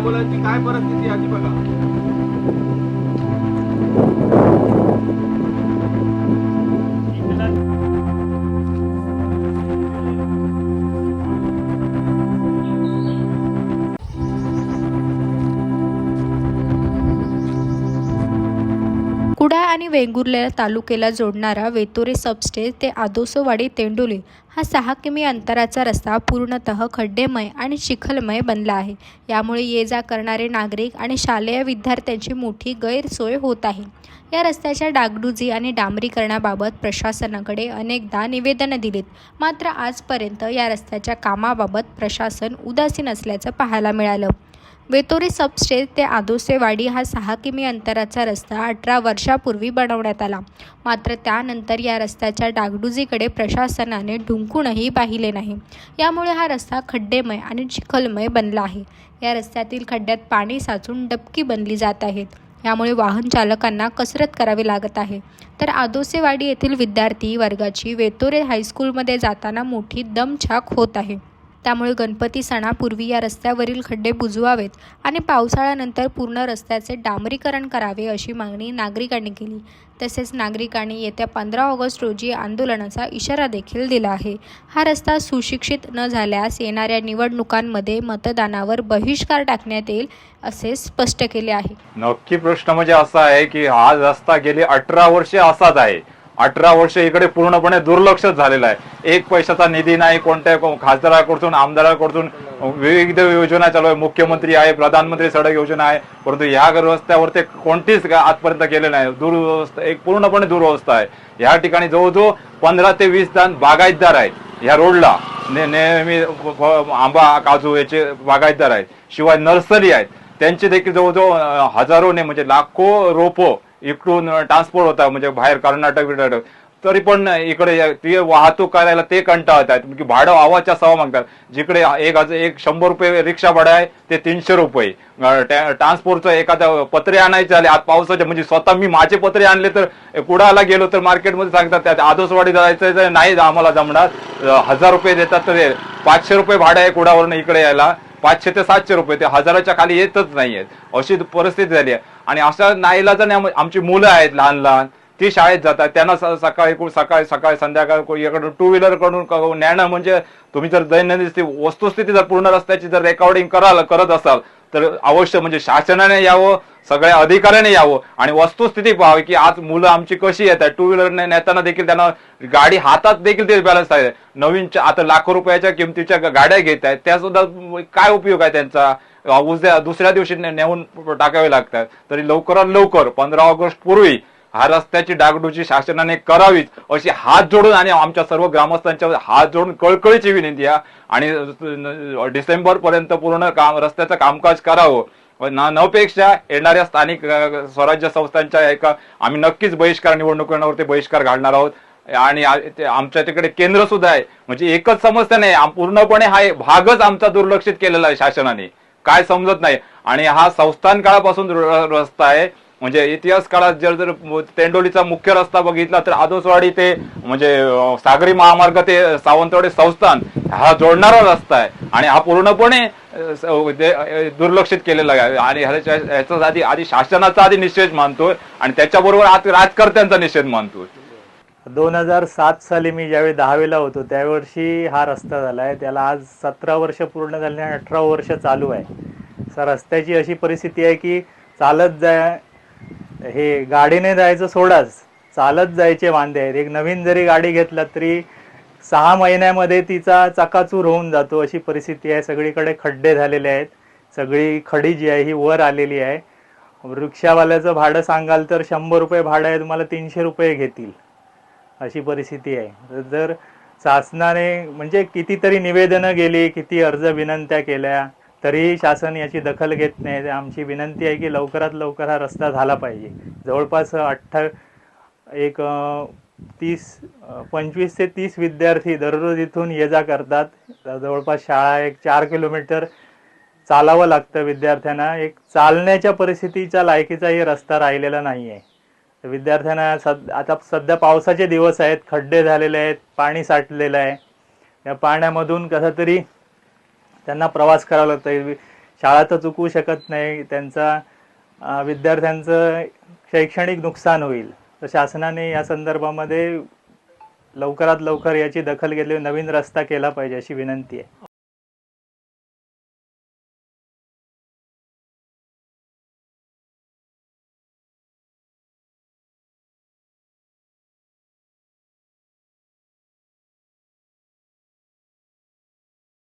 त्या मुलांची काय परिस्थिती याची आधी बघा. वेंगुर्ल्या तालुक्याला जोडणारा वेतोरे सबस्टेज ते आदोसोवाडी तेंडोली हा सहा किमी अंतराचा रस्ता पूर्णतः खड्डेमय आणि चिखलमय बनला आहे. यामुळे ये जा करणारे नागरिक आणि शालेय विद्यार्थ्यांची मोठी गैरसोय होत आहे. या रस्त्याच्या डागडुजी आणि डांबरीकरणाबाबत प्रशासनाकडे अनेकदा निवेदनं दिलीत. मात्र आजपर्यंत या रस्त्याच्या कामाबाबत प्रशासन उदासीन असल्याचं पाहायला मिळालं. वेतोरी सबस्टेज ते आदोसेवाडी हा सहा किमी अंतराचा रस्ता अठरा वर्षापूर्वी बनवण्यात आला. मात्र त्यानंतर या रस्त्याच्या डागडुजीकडे प्रशासनाने ढुंकूनही पाहिले नाही. यामुळे हा रस्ता खड्डेमय आणि चिखलमय बनला आहे. या रस्त्यातील खड्ड्यात पाणी साचून डबकी बनली जात आहेत. यामुळे वाहन चालकांना कसरत करावी लागत आहे. तर आदोसेवाडी येथील विद्यार्थी वर्गाची वेतोरे हायस्कूलमध्ये जाताना मोठी दमछाक होत आहे. त्यामुळे गणपती सणापूर्वी या रस्त्यावरील खड्डे बुजवावेत आणि पावसाळ्यानंतर पूर्ण रस्त्याचे डांबरीकरण करावे अशी मागणी नागरिकांनी केली. तसेच नागरिकांनी येत्या पंधरा ऑगस्ट रोजी आंदोलनाचा इशारा देखील दिला आहे. हा रस्ता सुशिक्षित न झाल्यास येणाऱ्या निवडणुकांमध्ये मतदानावर बहिष्कार टाकण्यात येईल असे स्पष्ट केले आहे. नक्की प्रश्न म्हणजे असा आहे की हा रस्ता गेली अठरा वर्षे असाच आहे. अठरा वर्ष इकडे पूर्णपणे दुर्लक्ष झालेला आहे. एक पैशाचा निधी नाही कोणत्या खासदाराकडून आमदाराकडून विविध योजना चालू आहे. मुख्यमंत्री आहे प्रधानमंत्री सडक योजना आहे. परंतु ह्या रस्त्यावर ते कोणतीच आजपर्यंत गेले नाही. दुर्व्यवस्था एक पूर्णपणे दुर्व्यवस्था आहे. ह्या ठिकाणी जवळजवळ पंधरा ते वीस दान बागायतदार आहेत. ह्या रोडला ने- नेहमी आंबा काजू याचे बागायतदार आहेत. शिवाय नर्सरी आहेत. त्यांचे देखील जवळजवळ हजारोने म्हणजे लाखो रोपं इकडून ट्रान्सपोर्ट होता म्हणजे बाहेर कर्नाटक बिर्नाटक तरी पण इकडे ते वाहतूक करायला ते कंटाळत आहेत की म्हणजे भाडं आवाच्या सवा मागतात. जिकडे एक एक शंभर रुपये रिक्षा भाडं आहे ते तीनशे रुपये. ट्रान्सपोर्टचं एखादं पत्रे आणायचे आले आज पावसाचे म्हणजे स्वतः मी माझे पत्रे आणले तर कुडाला गेलो तर मार्केटमध्ये सांगतात त्यात आदोसवाडी जायचं तर नाही आम्हाला जमणार. हजार रुपये देतात तर पाचशे रुपये भाडं आहे कुडावरून इकडे यायला. पाचशे ते सातशे रुपये ते हजाराच्या खाली येतच नाहीयेत. अशी परिस्थिती झाली आहे. आणि अशा नाईलाजाने आम- आमची मुलं आहेत लहान लहान ती शाळेत जातात. त्यांना सकाळी सकाळी सकाळी संध्याकाळी को- इकडून टू व्हीलरकडून नेणं म्हणजे तुम्ही जर दैनंदिन वस्तुस्थिती जर पूर्ण रस्त्याची जर रेकॉर्डिंग कराल करत असाल तर अवश्य म्हणजे शासनाने यावं सगळ्या अधिकाऱ्याने यावं आणि वस्तुस्थिती पाहावी की आज मुलं आमची कशी येत आहे टू व्हीलरने नेताना देखील त्यांना गाडी हातात देखील ते बॅलन्स आहे. नवीन आता लाखो रुपयाच्या किमतीच्या गाड्या घेत आहेत. त्या सुद्धा काय उपयोग आहे त्यांचा? अ, उद्या दुसऱ्या दिवशी नेऊन टाकावे लागतात. तरी लवकरात लवकर पंधरा ऑगस्ट पूर्वी हा रस्त्याची डागडुजी शासनाने करावीच अशी हात जोडून आणि आमच्या सर्व ग्रामस्थांच्या हात जोडून कळकळीची विनंती आहे आणि डिसेंबर पर्यंत पूर्ण काम रस्त्याचं कामकाज करावं. न नपेक्षा येणाऱ्या स्थानिक स्वराज्य संस्थांच्या एका आम्ही नक्कीच बहिष्कार निवडणुकांवरती बहिष्कार घालणार आहोत. आणि आमच्या तिकडे केंद्र सुद्धा आहे. म्हणजे एकच समस्या नाही पूर्णपणे हा भागच आमचा दुर्लक्षित केलेला आहे शासनाने. काय समजत नाही. आणि हा संस्थान काळापासून रस्ता आहे. म्हणजे इतिहास काळात जर जर तेंडोलीचा मुख्य रस्ता बघितला तर आदोसवाडी ते म्हणजे सागरी महामार्ग ते सावंतवाडी संस्थान हा जोडणारा रस्ता आहे. आणि हा पूर्णपणे दुर्लक्षित केलेला आहे. आणि ह्याच्या ह्याचा आधी आधी शासनाचा आधी निषेध मानतोय. आणि त्याच्याबरोबर आज राजकर्त्यांचा निषेध मानतोय. दोन हजार सात साली मी ज्यावेळी दहावीला होतो त्यावर्षी हा रस्ता झाला आहे त्याला आज सतरा वर्ष पूर्ण झाले आणि अठरा वर्ष चालू आहे. सर रस्त्याची अशी परिस्थिती आहे की चालत जाय हे गाडीने जायचं सोडाच चालत जायचे वांदे आहेत. एक नवीन जरी गाडी घेतला तरी सहा महिन्यामध्ये तिचा चकाचूर होऊन जातो अशी परिस्थिती आहे. सगळीकडे खड्डे झालेले आहेत. सगळी खडी जी आहे ही वर आलेली आहे. रिक्षावाल्याचं भाडं सांगाल तर शंभर रुपये भाडं आहे तुम्हाला तीनशे रुपये घेतील. अशी परिस्थिती आहे. जर शासनाने म्हणजे कितीतरी निवेदनं गेली किती अर्ज विनंत्या केल्या तरीही शासन याची दखल घेत नाही. आमची विनंती आहे की लवकरात लवकर हा रस्ता झाला पाहिजे. जवळपास अठ्ठा एक तीस पंचवीस ते तीस विद्यार्थी दररोज इथून ये जा करतात. जवळपास शाळा एक चार किलोमीटर चालावं लागतं विद्यार्थ्यांना. एक चालण्याच्या परिस्थितीच्या लायकीचाही रस्ता राहिलेला नाही आहे विद्यार्थ्यांना सद आता सध्या पावसाचे दिवस आहेत खड्डे झालेले आहेत पाणी साठलेलं आहे. या पाण्यामधून कसं तरी त्यांना प्रवास करावा लागतो शाळा तर चुकवू शकत नाही. त्यांचा विद्यार्थ्यांचं शैक्षणिक नुकसान होईल. तर शासनाने या संदर्भामध्ये लवकरात लवकर याची दखल घेतली. नवीन रस्ता केला पाहिजे अशी विनंती आहे.